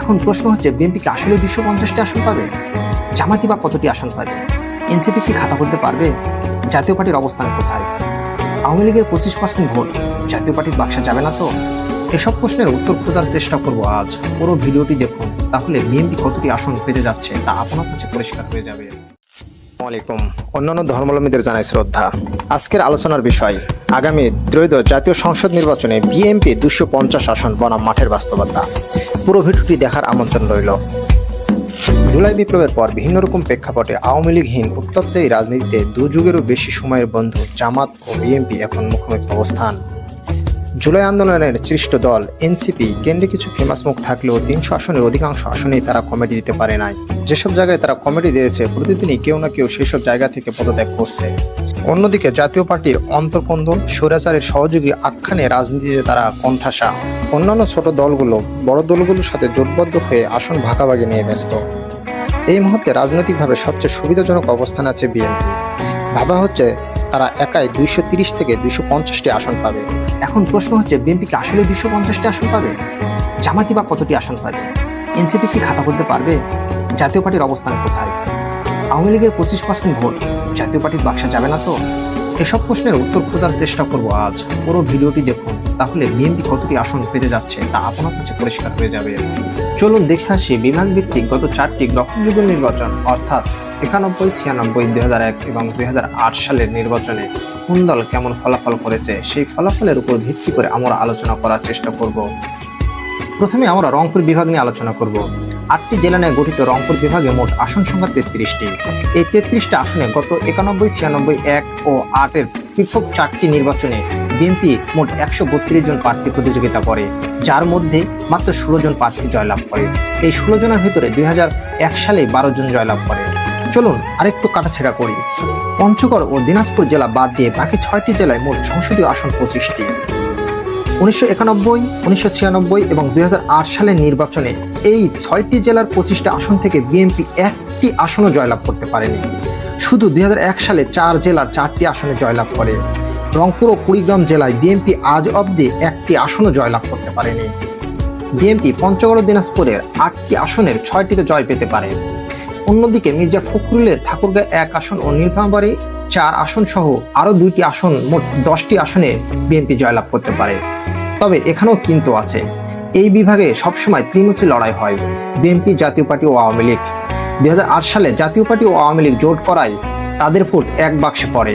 এখন প্রশ্ন হচ্ছে বিএনপি কি আসলে দুশো পঞ্চাশটি আসন পাবে? জামাতি বা কতটি আসন পাবে? এনসিপি কি খাতা বলতে পারবে? জাতীয় পার্টির অবস্থান কোথায়? আওয়ামী লীগের পঁচিশ পার্সেন্ট ভোট, জাতীয় পার্টির বাক্সা যাবে না তো? এসব প্রশ্নের উত্তর খোঁজার চেষ্টা করব আজ। পুরো ভিডিওটি দেখুন, তাহলে বিএনপি কতটি আসন পেতে যাচ্ছে তা আপনার কাছে পরিষ্কার হয়ে যাবে। আলাইকুম। অন্যান্য ধর্মাবলম্বীদের জানাই শ্রদ্ধা। আজকের আলোচনার বিষয়, আগামী ত্রয়োদশ জাতীয় সংসদ নির্বাচনে বিএনপি দুশো পঞ্চাশ আসন বনাম মাঠের বাস্তবতা। পুরো ভিডিওটি দেখার আমন্ত্রণ রইল। জুলাই বিপ্লবের পর বিভিন্ন রকম প্রেক্ষাপটে আওয়ামী লীগহীন উত্তপ্ত এই রাজনীতিতে দু যুগেরও বেশি সময়ের বন্ধু জামাত ও বিএনপি এখন মুখোমুখি অবস্থান। জুলাই আন্দোলনের সৃষ্ট দল এনসিপি কেন্দ্রে কিছু ফেমাস মুখ থাকলেও তিনশো আসনের অধিকাংশ আসনেই তারা কমিটি দিতে পারে নাই। যেসব জায়গায় তারা কমিটি দিয়েছে, প্রতিদিনই কেউ না কেউ সেসব জায়গা থেকে পদত্যাগ করছে। অন্যদিকে জাতীয় পার্টির অন্তর্কন্দল, স্বৈরাচারের সহযোগী আখ্যানে রাজনীতিতে তারা কণ্ঠাসা। অন্যান্য ছোট দলগুলো, বড় দলগুলোর সাথে জোটবদ্ধ হয়ে আসন ভাগাভাগি নিয়ে ব্যস্ত। এই মুহূর্তে রাজনৈতিকভাবে সবচেয়ে সুবিধাজনক অবস্থান আছে বিএনপি। ভাবা হচ্ছে তারা একাই দুইশো তিরিশ থেকে দুইশো পঞ্চাশটি আসন পাবে। এখন প্রশ্ন হচ্ছে, বিএনপি কি আসলে দুইশো পঞ্চাশটি আসন পাবে? জামাতি বা কতটি আসন পাবে? এনসিপি কি খাতা বলতে পারবে? জাতীয় পার্টির অবস্থান কোথায়? আওয়ামী লীগের পঁচিশ পার্সেন্ট ভোট, জাতীয় পার্টির বাক্সা যাবে না তো? এসব প্রশ্নের উত্তর খোঁজার চেষ্টা করব আজ। পুরো ভিডিওটি দেখুন, তাহলে বিএনপি কতটি আসন পেতে যাচ্ছে তা আপনার কাছে পরিষ্কার হয়ে যাবে। চলুন দেখে আসি বিভাগ ভিত্তিক গত চারটি গ্রহণযোগ্য নির্বাচন, অর্থাৎ একানব্বই, ছিয়ানব্বই দুই এক এবং দুই হাজার আট সালের নির্বাচনে কোন দল কেমন ফলাফল করেছে, সেই ফলাফলের উপর ভিত্তি করে আমরা আলোচনা করার চেষ্টা করব। প্রথমে আমরা রংপুর বিভাগ নিয়ে আলোচনা করব। আটটি জেলা নিয়ে গঠিত রংপুর বিভাগে মোট আসন সংখ্যা তেত্রিশটি। এই তেত্রিশটি আসনে গত একানব্বই, ছিয়ানব্বই, এক ও আটের পৃথক চারটি নির্বাচনে বিএনপি মোট একশো বত্রিশ জন প্রার্থী প্রতিযোগিতা করে, যার মধ্যে মাত্র ষোলো জন প্রার্থী জয়লাভ করে। এই ষোলো জনের ভিতরে দুই সালে বারো জন জয়লাভ করে। চলুন, আরেকটু কাটাছেড়া করি। পঞ্চগড় ও দিনাজপুর জেলা বাদ দিয়ে বাকি ছয়টি জেলায় মোট সংসদীয় আসন পঁচিশটি। উনিশশো একানব্বই, উনিশশো ছিয়ানব্বই এবং দুই হাজার আট সালের নির্বাচনে এই ছয়টি জেলার পঁচিশটা আসন থেকে বিএনপি একটি আসনও জয়লাভ করতে পারেনি। শুধু দুই হাজার এক সালে চার জেলার চারটি আসনে জয়লাভ করে। রংপুর ও কুড়িগ্রাম জেলায় বিএনপি আজ অবধি একটি আসনও জয়লাভ করতে পারেনি। বিএনপি পঞ্চগড় দিনাজপুরের আটটি আসনের ছয়টিতে জয় পেতে পারে। অন্যদিকে মির্জা ফখরুলের ঠাকুরগাঁ এক আসন ও নীলফামারী চার আসন সহ আরও দুইটি আসন, মোট দশটি আসনে বিএনপি জয়লাভ করতে পারে। তবে এখানেও কিন্তু আছে। এই বিভাগে সবসময় ত্রিমুখী লড়াই হয় বিএনপি জাতীয় পার্টি ও আওয়ামী লীগ। দুই হাজার আট সালে জাতীয় পার্টি ও আওয়ামী লীগ জোট করায় তাদের ভোট এক বাক্সে পড়ে।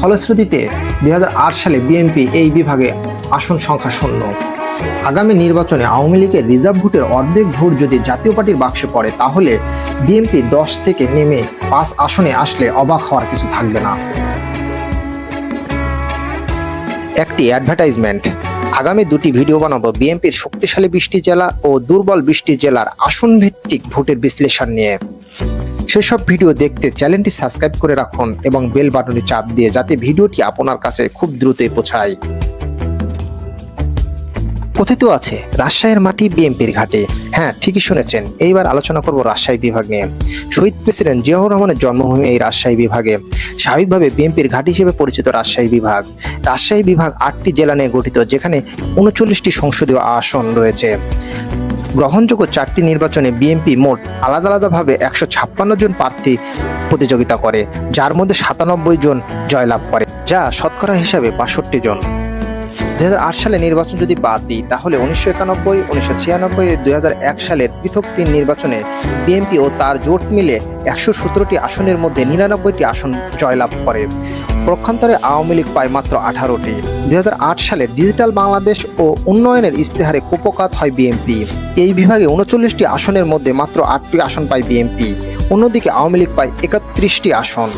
ফলশ্রুতিতে দুই হাজার আট সালে বিএনপি এই বিভাগে আসন সংখ্যা শূন্য। আগামী নির্বাচনে আওয়ামী লীগের রিজার্ভ ভোটের অর্ধেক ভোট যদি জাতীয় পার্টির বাক্সে পড়ে, তাহলে বিএনপি দশ থেকে নেমে পাঁচ আসনে আসলে অবাক হওয়ার কিছু থাকবে না। একটি অ্যাডভার্টাইজমেন্ট আগামী দুটি ভিডিও বানাবো বিএনপির শক্তিশালী বৃষ্টি জেলা ও দুর্বল বৃষ্টি জেলার আসন ভিত্তিক ভোটের বিশ্লেষণ নিয়ে। সেসব ভিডিও দেখতে চ্যানেলটি সাবস্ক্রাইব করে রাখুন এবং বেল বাটনটি চাপ দিয়ে যাতে ভিডিওটি আপনার কাছে খুব দ্রুতই পৌঁছায়। কথিত আছে, রাজশাহীর মাটি বিএনপির ঘাটে। হ্যাঁ ঠিকই শুনেছেন। এইবার আলোচনা করব রাজশাহী বিভাগ নিয়ে। শহীদ প্রেসিডেন্ট জিয়াউর রহমানের জন্মভূমি এই রাজশাহী বিভাগে। স্বাভাবিকভাবে বিএনপির ঘাট হিসেবে পরিচিত রাজশাহী বিভাগ। রাজশাহী বিভাগ আটটি জেলা নিয়ে গঠিত, যেখানে উনচল্লিশটি সংসদীয় আসন রয়েছে। গ্রহণযোগ্য চারটি নির্বাচনে বিএনপি মোট আলাদা আলাদাভাবে একশো ছাপ্পান্ন জন প্রার্থী প্রতিযোগিতা করে, যার মধ্যে সাতানব্বই জন জয়লাভ করে, যা শতকরা হিসাবে বাষট্টি জন। দুই হাজার আট সালে নির্বাচন যদি বাদ দিই, তাহলে উনিশশো একানব্বই, উনিশশো ছিয়ানব্বই, দুই সালের পৃথক তিন নির্বাচনে বিএনপি ও তার জোট মিলে একশো সতেরোটি আসনের মধ্যে নিরানব্বইটি আসন জয়লাভ করে। পক্ষান্তরে আওয়ামী লীগ পায় মাত্র আঠারোটি। দুই হাজার আট সালে ডিজিটাল বাংলাদেশ ও উন্নয়নের ইস্তেহারে কুপকাত হয় বিএনপি। এই বিভাগে উনচল্লিশটি আসনের মধ্যে মাত্র আটটি আসন পায় বিএনপি। অন্যদিকে আওয়ামী লীগ পায় একত্রিশটি আসন।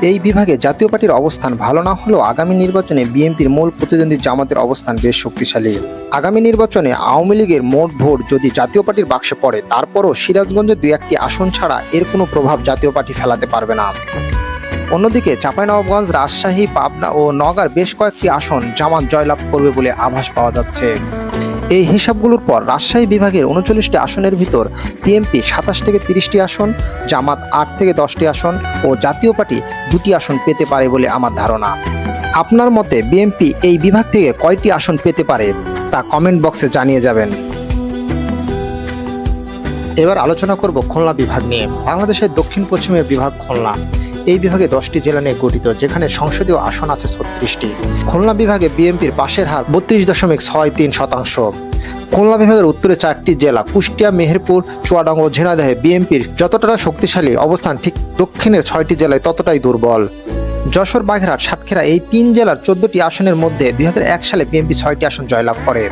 এই বিভাগে জাতীয় পার্টির অবস্থান ভালো না হলেও আগামী নির্বাচনে বিএনপির মূল প্রতিদ্বন্দ্বী জামাতের অবস্থান বেশ শক্তিশালী। আগামী নির্বাচনে আওয়ামী লীগের মোট ভোট যদি জাতীয় পার্টির বাক্সে পড়ে, তারপরও সিরাজগঞ্জে দুই একটি আসন ছাড়া এর কোনো প্রভাব জাতীয় পার্টি ফেলাতে পারবে না। অন্যদিকে চাঁপাইনবাবগঞ্জ, রাজশাহী, পাবনা ও নগার বেশ কয়েকটি আসন জামাত জয়লাভ করবে বলে আভাস পাওয়া যাচ্ছে। এই হিসাবগুলোর পর রাজশাহী বিভাগের উনচল্লিশটি আসনের ভিতর বিএনপি সাতাশ থেকে তিরিশটি আসন, জামাত আট থেকে দশটি আসন ও জাতীয় পার্টি দুটি আসন পেতে পারে বলে আমার ধারণা। আপনার মতে বিএনপি এই বিভাগ থেকে কয়টি আসন পেতে পারে তা কমেন্ট বক্সে জানিয়ে যাবেন। এবার আলোচনা করব খুলনা বিভাগ নিয়ে। বাংলাদেশের দক্ষিণ পশ্চিমের বিভাগ খুলনা। এই বিভাগে দশটি জেলা নিয়ে গঠিত, যেখানে সংসদীয় আসন আছে ছত্রিশটি। খুলনা বিভাগে বিএনপির পাশের হার বত্রিশ দশমিক ছয় তিন শতাংশ। খুলনা বিভাগের উত্তরে চারটি জেলা, কুষ্টিয়া, মেহেরপুর, চুয়াডাঙ্গা ও ঝিনাইদহে বিএনপির যতটা শক্তিশালী অবস্থান, ঠিক দক্ষিণের ছয়টি জেলায় ততটাই দুর্বল। যশোর বাঘেরহাট সাতক্ষীরা এই তিন জেলার চোদ্দটি আসনের মধ্যে দুই হাজার এক সালে বিএনপি ছয়টি আসন জয়লাভ করে।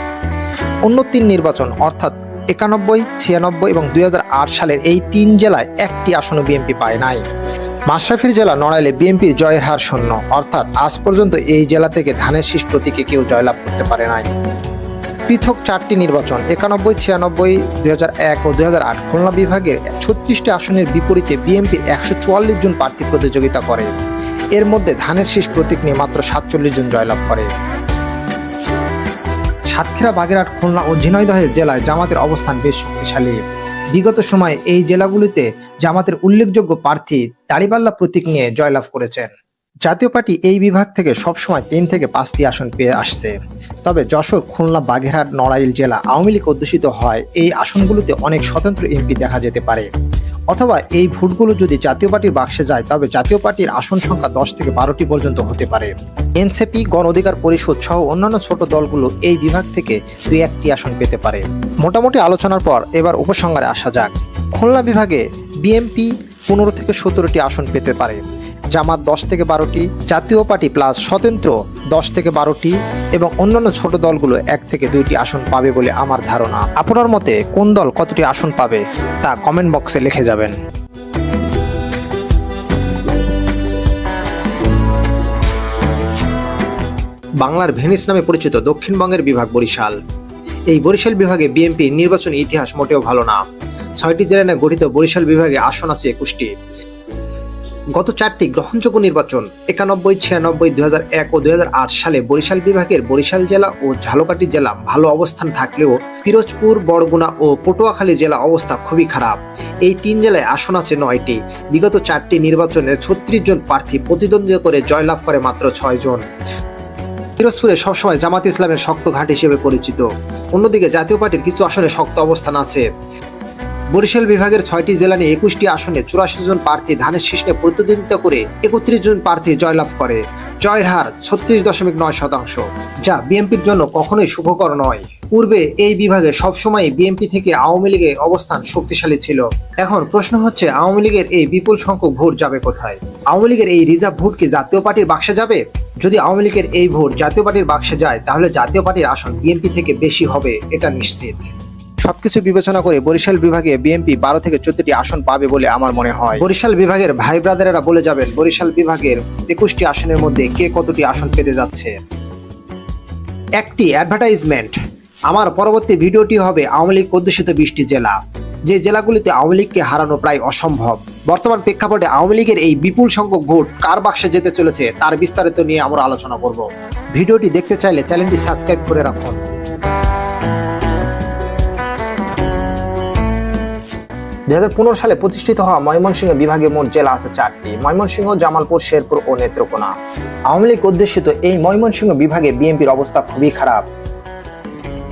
অন্য তিন নির্বাচন, অর্থাৎ একানব্বই, ছিয়ানব্বই এবং দুই হাজার আট সালের এই তিন জেলায় একটি আসনও বিএনপি পায় নাই। মাশরাফির জেলা নড়াইলে বিএনপির জয়ের হার শূন্য। অর্থাৎ আজ পর্যন্ত এই জেলা থেকে ধানের শীষ প্রতীকে কেউ জয়লাভ করতে পারে নাই। পৃথক চারটি নির্বাচন, একানব্বই, ছিয়ানব্বই, দুই এক ও দুই খুলনা বিভাগের ছত্রিশটি আসনের বিপরীতে বিএনপির একশো চুয়াল্লিশ জন প্রার্থী প্রতিযোগিতা করে। এর মধ্যে ধানের শীষ প্রতীক নিয়ে মাত্র সাতচল্লিশ জন জয়লাভ করে। সাতক্ষীরা, বাগেরহাট, খুলনা ও ঝিনাইদহের জেলায় জামাতের অবস্থান বেশ শক্তিশালী। বিগত সময়ে এই জেলাগুলিতে জামাতের উল্লেখযোগ্য প্রার্থী দাড়িপাল্লা প্রতীক নিয়ে জয়লাভ করেছেন। জাতীয় পার্টি এই বিভাগ থেকে সবসময় তিন থেকে পাঁচটি আসন পেয়ে আসছে। তবে যশোর, খুলনা, বাগেরহাট, নড়াইল জেলা আওয়ামী লীগ অধ্যুষিত হয় এই আসনগুলোতে অনেক স্বতন্ত্র এমপি দেখা যেতে পারে। অথবা এই ভোটগুলো যদি জাতীয় পার্টির বাক্সে যায়, তবে জাতীয় পার্টির আসন সংখ্যা দশ থেকে বারোটি পর্যন্ত হতে পারে। এনসিপি, গণ অধিকার পরিষদ সহ অন্যান্য ছোট দলগুলো এই বিভাগ থেকে দুই একটি আসন পেতে পারে। মোটামুটি আলোচনার পর এবার উপসংহারে আসা যাক। খুলনা বিভাগে বিএমপি পনেরো থেকে সতেরোটি আসন পেতে পারে। জামাত দশ থেকে বারোটি, জাতীয় পার্টি প্লাস স্বতন্ত্র দশ থেকে বারোটি এবং অন্যান্য ছোট দলগুলো এক থেকে দুইটি আসন পাবে বলে আমার ধারণা। আপনার মতে কোন দল কতটি আসন পাবে তা কমেন্ট বক্সে লিখে যাবেন। বাংলার ভেনিস নামে পরিচিত দক্ষিণবঙ্গের বিভাগ বরিশাল। এই বরিশাল বিভাগে বিএনপির নির্বাচনী ইতিহাস মোটেও ভালো না। ছয়টি জেলা নিয়ে গঠিত বরিশাল বিভাগে আসন আছে একুশটি। গত চারটি গ্রহণযোগ্য নির্বাচন একানব্বই, ছিয়ানব্বই দুই এক ও দুই সালে বরিশাল বিভাগের বরিশাল জেলা ও ঝালকাঠি জেলা ভালো অবস্থান থাকলেও পিরোজপুর বরগুনা ও পটুয়াখালী জেলা অবস্থা খুবই খারাপ। এই তিন জেলায় আসন আছে নয়টি। বিগত চারটি নির্বাচনে ছত্রিশ জন প্রার্থী প্রতিদ্বন্দ্বিতা করে জয়লাভ করে মাত্র ছয় জন। পিরোজপুরে সবসময় জামাত ইসলামের শক্ত ঘাট হিসেবে পরিচিত। অন্যদিকে জাতীয় পার্টির কিছু আসনে শক্ত অবস্থান আছে। বরিশাল বিভাগের ছয়টি জেলা নিয়ে একুশটি আসনে চুরাশি জন প্রার্থী ধানের শীর্ষে প্রতিদ্বন্দ্বিতা করে একত্রিশ জন প্রার্থী জয়লাভ করে। জয়ের হার ছত্রিশ দশমিক নয় শতাংশ, যা বিএনপির জন্য কখনোই শুভকর নয়। পূর্বে এই বিভাগে সবসময় বিএনপি থেকে আওয়ামী লীগের অবস্থান শক্তিশালী ছিল। এখন প্রশ্ন হচ্ছে, আওয়ামী লীগের এই বিপুল সংখ্যক ভোট যাবে কোথায়? আওয়ামী লীগের এই রিজার্ভ ভোট কি জাতীয় পার্টির বাক্সে যাবে? যদি আওয়ামী লীগের এই ভোট জাতীয় পার্টির বাক্সে যায়, তাহলে জাতীয় পার্টির আসন বিএনপি থেকে বেশি হবে, এটা নিশ্চিত। সবকিছু বিবেচনা করে বরিশাল বিভাগে বিএনপি বারো থেকে চোদ্দটি আসন পাবে বলে আমার মনে হয়। বরিশাল বিভাগের ভাই ব্রাদারেরা বলে যাবেন, বরিশাল বিভাগের একুশটি আসনের মধ্যে কে কতটি আসন পেতে যাচ্ছে। একটি অ্যাডভার্টাইজমেন্ট। আমার পরবর্তী ভিডিওটি হবে আওয়ামী লীগ অধ্যুষিত বিশটি জেলা। যে জেলাগুলিতে আওয়ামী লীগকে হারানো প্রায় অসম্ভব। বর্তমান প্রেক্ষাপটে আওয়ামী লীগের এই বিপুল সংখ্যক ভোট কার বাক্সে যেতে চলেছে তার বিস্তারিত নিয়ে আমরা আলোচনা করব। ভিডিওটি দেখতে চাইলে চ্যানেলটি সাবস্ক্রাইব করে রাখুন। দুই হাজার পনেরো সালে প্রতিষ্ঠিত হওয়া ময়মনসিংহ বিভাগে মোট জেলা আছে চারটি, ময়মনসিংহ, জামালপুর, শেরপুর ও নেত্রকোনা। আওয়ামী লীগ অধ্যুষিত এই ময়মনসিংহ বিভাগে বিএনপির অবস্থা খুবই খারাপ।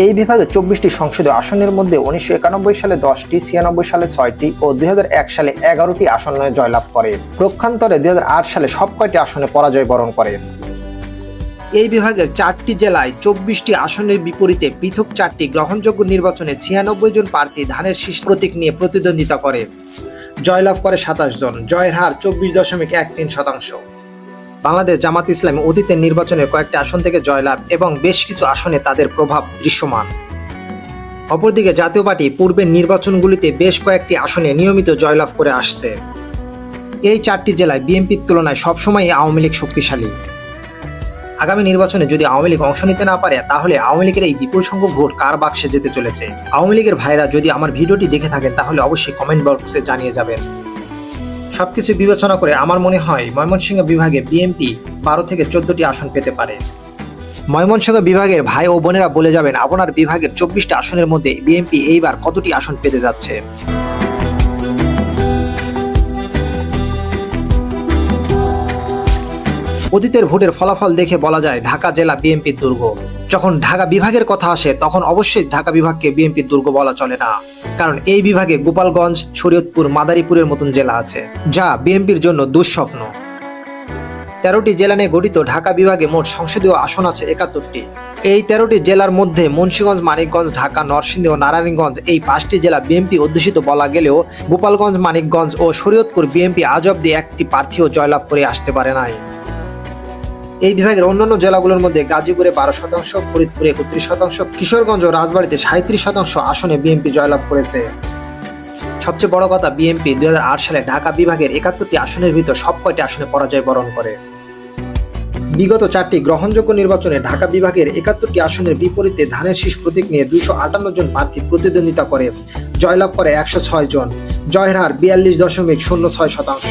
এই বিভাগে চব্বিশটি সংসদীয় আসনের মধ্যে উনিশশো একানব্বই সালে দশটি, ছিয়ানব্বই সালে ছয়টি ও দুই হাজার এক সালে এগারোটি আসনে জয়লাভ করে। প্রক্ষান্তরে দুই হাজার আট সালে সব কয়টি আসনে পরাজয় বরণ করে। এই বিভাগের চারটি জেলায় চব্বিশটি আসনের বিপরীতে পৃথক চারটি গ্রহণযোগ্য নির্বাচনে ছিয়ানব্বই জন প্রার্থী ধানের শীষ প্রতীক নিয়ে প্রতিদ্বন্দ্বিতা করে। জয়লাভ করে সাতাশ জন, জয়ের হার চব্বিশ দশমিক এক তিন শতাংশ। বাংলাদেশ জামাত ইসলাম অতীতের নির্বাচনে কয়েকটি আসন থেকে জয়লাভ এবং বেশ কিছু আসনে তাদের প্রভাব দৃশ্যমান। অপরদিকে জাতীয় পার্টি পূর্বের নির্বাচনগুলিতে বেশ কয়েকটি আসনে নিয়মিত জয়লাভ করে আসছে। এই চারটি জেলায় বিএনপির তুলনায় সবসময় আওয়ামী লীগ শক্তিশালী। আগামী নির্বাচনে যদি আওয়ামী লীগ অংশ নিতে না পারে, তাহলে আওয়ামী লীগের এই বিপুল সংখ্যক ভোট কার বাক্সে যেতে চলেছে? আওয়ামী লীগের ভাইরা যদি আমার ভিডিওটি দেখে থাকেন, তাহলে অবশ্যই কমেন্ট বক্সে জানিয়ে যাবেন। সবকিছু বিবেচনা করে আমার মনে হয় ময়মনসিংহ বিভাগে বিএনপি বারো থেকে চোদ্দটি আসন পেতে পারে। ময়মনসিংহ বিভাগের ভাই ও বোনেরা বলে যাবেন, আপনার বিভাগের চব্বিশটি আসনের মধ্যে বিএনপি এইবার কতটি আসন পেতে যাচ্ছে? অতীতের ভোটের ফলাফল দেখে বলা যায় ঢাকা জেলা বিএনপির দুর্গ। যখন ঢাকা বিভাগের কথা আসে, তখন অবশ্যই ঢাকা বিভাগকে বিএনপির দুর্গ বলা চলে না। কারণ এই বিভাগে গোপালগঞ্জ, শরীয়তপুর, মাদারীপুরের মতন জেলা আছে, যা বিএনপির জন্য দুঃস্বপ্ন। তেরোটি জেলা নিয়ে গঠিত ঢাকা বিভাগে মোট সংসদীয় আসন আছে একাত্তরটি। এই তেরোটি জেলার মধ্যে মুন্সিগঞ্জ, মানিকগঞ্জ, ঢাকা, নরসিংদী ও নারায়ণগঞ্জ এই পাঁচটি জেলা বিএনপি অধ্যুষিত বলা গেলেও গোপালগঞ্জ, মানিকগঞ্জ ও শরীয়তপুর বিএনপি আজ অব্দি একটি প্রার্থীও জয়লাভ করে আসতে পারে নাই। এই বিভাগের অন্যান্য জেলাগুলোর মধ্যে গাজীপুরে বারো শতাংশ, ফরিদপুরে একত্রিশ শতাংশ, কিশোরগঞ্জ ও রাজবাড়ীতে সাঁত্রিশ শতাংশ আসনে বিএনপি জয়লাভ করেছে। সবচেয়ে বড় কথা, বিএনপি দুই হাজার আট সালে ঢাকা বিভাগের একাত্তরটি আসনের ভিতর সব কয়টি আসনে পরাজয় বরণ করে। বিগত চারটি গ্রহণযোগ্য নির্বাচনে ঢাকা বিভাগের একাত্তরটি আসনের বিপরীতে ধানের শীষ প্রতীক নিয়ে দুইশো আটান্ন জন প্রার্থী প্রতিদ্বন্দ্বিতা করে। জয়লাভ করে একশো ছয় জন। জয়ের হার বিয়াল্লিশ দশমিক শূন্য ছয় শতাংশ।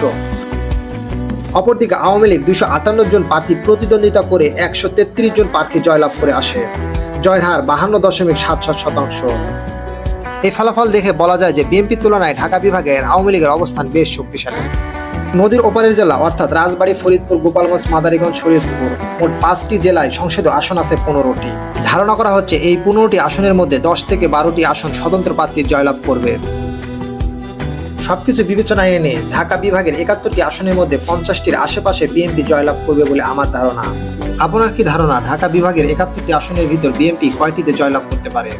অপরদিকে আওয়ামী লীগ দুইশো আটান্ন জন প্রার্থী প্রতিদ্বন্দ্বিতা করে একশো তেত্রিশ জন প্রার্থী জয়লাভ করে আসে। জয়ের হার বাহান্ন দশমিক সাত সাত শতাংশ। এই ফলাফল দেখে বলা যায় যে বিএনপির তুলনায় ঢাকা বিভাগের আওয়ামী লীগের অবস্থান বেশ শক্তিশালী। নদীর ওপারের জেলা অর্থাৎ রাজবাড়ী, ফরিদপুর, গোপালগঞ্জ, মাদারীগঞ্জ, শরীয়তপুর মোট পাঁচটি জেলায় সংসদীয় আসন আছে পনেরোটি। ধারণা করা হচ্ছে এই পনেরোটি আসনের মধ্যে দশ থেকে বারোটি আসন স্বতন্ত্র প্রার্থী জয়লাভ করবে। সবকিছু বিবেচনায় এনে ঢাকা বিভাগের একাত্তরটি আসনের মধ্যে পঞ্চাশটির আশেপাশে বিএনপি জয়লাভ করবে বলে আমার ধারণা। আপনার কি ধারণা? ঢাকা বিভাগের একাত্তরটি আসনের ভিতর বিএনপি কয়টিতে জয়লাভ করতে পারে?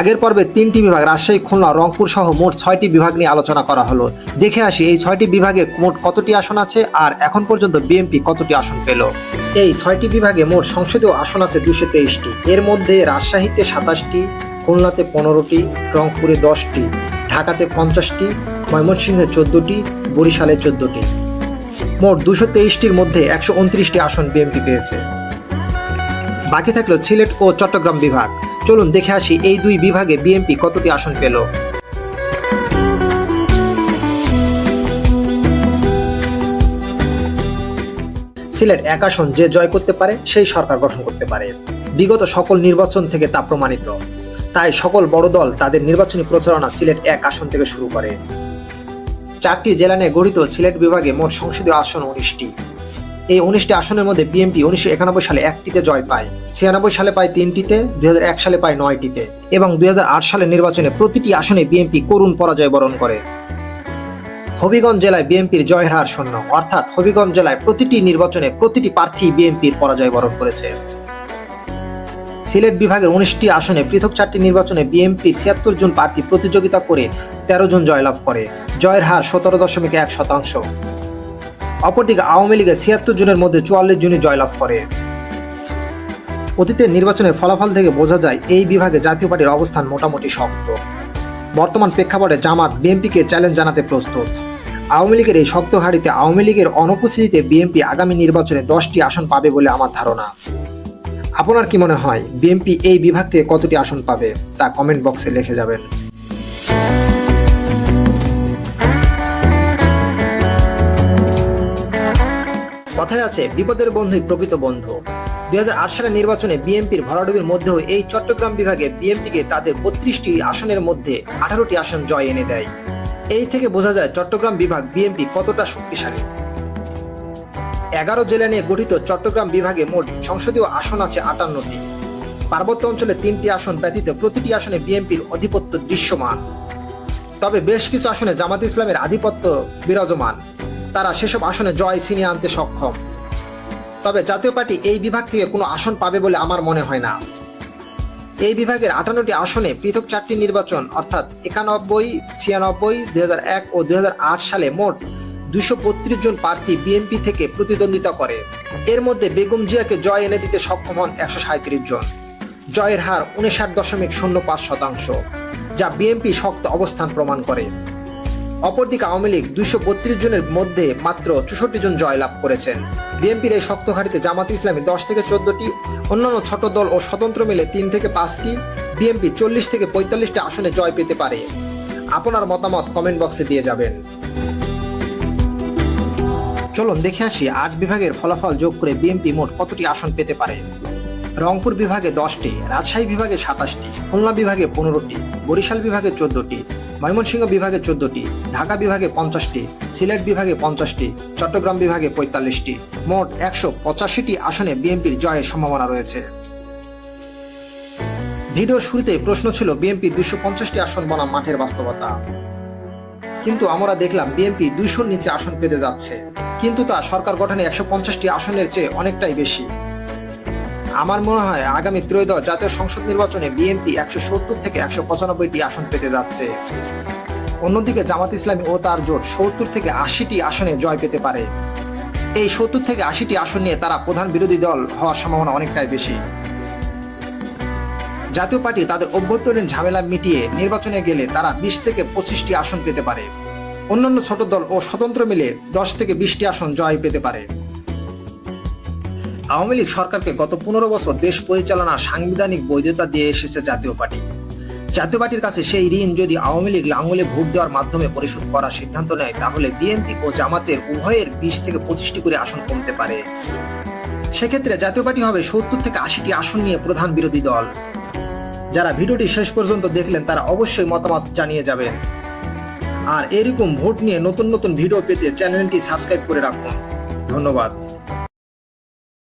আগের পর্বে তিনটি বিভাগ, রাজশাহী, খুলনা, রংপুর সহ মোট ছয়টি বিভাগ নিয়ে আলোচনা করা হলো। দেখে আসি এই ছয়টি বিভাগে মোট কতটি আসন আছে আর এখন পর্যন্ত বিএনপি কতটি আসন পেল? এই ছয়টি বিভাগে মোট সংসদীয় আসন আছে দুশো তেইশটি। এর মধ্যে রাজশাহীতে সাতাশটি, খুলনাতে পনেরোটি, রংপুরে দশটি। ঢাকাতে পঞ্চাশটি, ময়মনসিংহে চোদ্দটি, বরিশালে চোদ্দটি। মোট দুশো তেইশটির মধ্যে একশো উনত্রিশটি আসন বিএনপি পেয়েছে। বাকি থাকল সিলেট ও চট্টগ্রাম বিভাগ। চলুন দেখে আসি এই দুই বিভাগে বিএনপি কতটি আসন পেল। সিলেট এক আসন যে জয় করতে পারে, সেই সরকার গঠন করতে পারে। বিগত সকল নির্বাচন থেকে তা প্রমাণিত। তাই সকল বড় দল তাদের নির্বাচনী প্রচারণা সিলেট এক আসন থেকে শুরু করে। চারটি জেলা নিয়ে গঠিত সিলেট বিভাগে মোট সংসদীয় আসন উনিশটি। এই উনিশটি আসনের মধ্যে বিএনপি উনিশশো একানব্বই সালে একটিতে জয় পায়, ছিয়ানব্বই সালে পায় তিনটিতে দুই হাজার এক সালে পায় নয়টিতে এবং দু হাজার আট সালের নির্বাচনে প্রতিটি আসনে বিএনপি করুণ পরাজয় বরণ করে। হবিগঞ্জ জেলায় বিএনপির জয়ের হার শূন্য, অর্থাৎ হবিগঞ্জ জেলায় প্রতিটি নির্বাচনে প্রতিটি প্রার্থী বিএনপির পরাজয় বরণ করেছে। সিলেট বিভাগের উনিশটি আসনে পৃথক চারটি নির্বাচনে বিএনপি ছিয়াত্তর জন প্রার্থী প্রতিযোগিতা করে তেরো জন জয়লাভ করে। জয়ের হার সতেরো দশমিক এক শতাংশ। অপরদিকে আওয়ামী লীগের ছিয়াত্তর জনের মধ্যে চুয়াল্লিশ জনই জয়লাভ করে। অতীতের নির্বাচনের ফলাফল থেকে বোঝা যায়, এই বিভাগে জাতীয় পার্টির অবস্থান মোটামুটি শক্ত। বর্তমান প্রেক্ষাপটে জামাত বিএনপিকে চ্যালেঞ্জ জানাতে প্রস্তুত। আওয়ামী লীগের এই শক্ত হারিতে আওয়ামী লীগের অনুপস্থিতিতে বিএনপি আগামী নির্বাচনে দশটি আসন পাবে বলে আমার ধারণা। আপনার কি মনে হয় বিএনপি এই বিভাগ থেকে কতটি আসন পাবে? তা কমেন্ট বক্সে লিখে যাবেন। কথায় আছে, বিপদের বন্ধুই প্রকৃত বন্ধু। দুই হাজার আট সালের নির্বাচনে বিএনপির ভরাডুবির মধ্যেও এই চট্টগ্রাম বিভাগে বিএনপিকে তাদের বত্রিশটি আসনের মধ্যে আঠারোটি আসন জয় এনে দেয়। এই থেকে বোঝা যায়, চট্টগ্রাম বিভাগ বিএনপি কতটা শক্তিশালী। এগারো জেলা নিয়ে গঠিত চট্টগ্রাম বিভাগে মোট সংসদীয় আসন আছে আটান্নটি। পার্বত্য অঞ্চলে তিনটি আসন ব্যতীত প্রতিটি আসনে বিএনপির আধিপত্য দৃশ্যমান। তবে বেশ কিছু আসনে জামাত ইসলামের আধিপত্য বিরাজমান। তারা সেসব আসনে জয় ছিনিয়ে আনতে সক্ষম। তবে জাতীয় পার্টি এই বিভাগ থেকে কোনো আসন পাবে বলে আমার মনে হয় না। এই বিভাগের আটান্নটি আসনে পৃথক চারটি নির্বাচন, অর্থাৎ একানব্বই, ছিয়ানব্বই, দুই ও দুই হাজার আট সালে মোট দুশো জন প্রার্থী বিএনপি থেকে প্রতিদ্বন্দ্বিতা করে। এর মধ্যে বেগম জিয়াকে জয় এনে দিতে সক্ষম হন একশো জন। জয়ের হার উনষাট দশমিক শূন্য পাঁচ শতাংশ, যা বিএনপি শক্ত অবস্থান প্রমাণ করে। অপরদিকে আওয়ামী লীগ দুইশো বত্রিশ জনের মধ্যে মাত্র চৌষট্টি জন জয়লাভ করেছেন। বিএনপির এই শক্ত ঘাটিতে জামাত ইসলামী দশ থেকে চোদ্দটি, অন্যান্য ছোট দল ও স্বতন্ত্র মিলে তিন থেকে পাঁচটি বিএনপি চল্লিশ থেকে পঁয়তাল্লিশটি আসনে জয় পেতে পারে। আপনার মতামত কমেন্ট বক্সে দিয়ে যাবেন। চলুন দেখে আসি আট বিভাগের ফলাফল যোগ করে বিএনপি মোট কতটি আসন পেতে পারে। রংপুর বিভাগে দশটি, রাজশাহী বিভাগে সাতাশটি, খুলনা বিভাগে পনেরোটি, বরিশাল বিভাগে চোদ্দটি, ময়মনসিংহ বিভাগে চোদ্দটি, ঢাকা বিভাগে পঞ্চাশটি, সিলেট বিভাগে পঞ্চাশটি, চট্টগ্রাম বিভাগে পঁয়তাল্লিশটি। মোট একশো পঁচাশিটি আসনে বিএনপির জয়ের সম্ভাবনা রয়েছে। ভিডিওর শুরুতে প্রশ্ন ছিল, বিএনপি দুশো পঞ্চাশটি আসন বনাম মাঠের বাস্তবতা। কিন্তু আমরা দেখলাম বিএনপি দুইশোর নিচে আসন পেতে যাচ্ছে। কিন্তু তা সরকার গঠনে একশো পঞ্চাশটি আসনের চেয়ে অনেকটাই বেশি। আমার মনে হয় আগামী ত্রয়োদশ জাতীয় সংসদ নির্বাচনে বিএনপি একশো সত্তর থেকে একশো পঁচানব্বইটি আসন পেতে যাচ্ছে। অন্যদিকে জামাত ইসলামী ও তার জোট সত্তর থেকে আশিটি আসনে জয় পেতে পারে। এই সত্তর থেকে আশিটি আসন নিয়ে তারা প্রধান বিরোধী দল হওয়ার সম্ভাবনা অনেকটাই বেশি। জাতীয় পার্টি তাদের অভ্যন্তরীণ ঝামেলা মিটিয়ে নির্বাচনে গেলে তারা বিশ থেকে পঁচিশটি আসন পেতে পারে। অন্যান্য ছোট দল ও স্বতন্ত্র মিলে দশ থেকে বিশটি আসন জয় পেতে পারে। আওয়ামী লীগ সরকারকে গত পনেরো বছর দেশ পরিচালনার সাংবিধানিক বৈধতা দিয়ে এসেছে জাতীয় পার্টি। জাতীয় পার্টির কাছে সেই ঋণ যদি আওয়ামী লীগ লাঙ্গলে ভোট দেওয়ার মাধ্যমে পরিশোধ করার সিদ্ধান্ত নেয়, তাহলে বিএনপি ও জামাতের উভয়ের বিশ থেকে পঁচিশটি করে আসন কমতে পারে। সেক্ষেত্রে জাতীয় পার্টি হবে সত্তর থেকে আশিটি আসন নিয়ে প্রধান বিরোধী দল। যারা ভিডিওটি শেষ পর্যন্ত দেখলেন, তারা অবশ্যই মতামত জানিয়ে যাবেন। আর এরকম ভোট নিয়ে নতুন নতুন ভিডিও পেতে চ্যানেলটি সাবস্ক্রাইব করে রাখুন। ধন্যবাদ।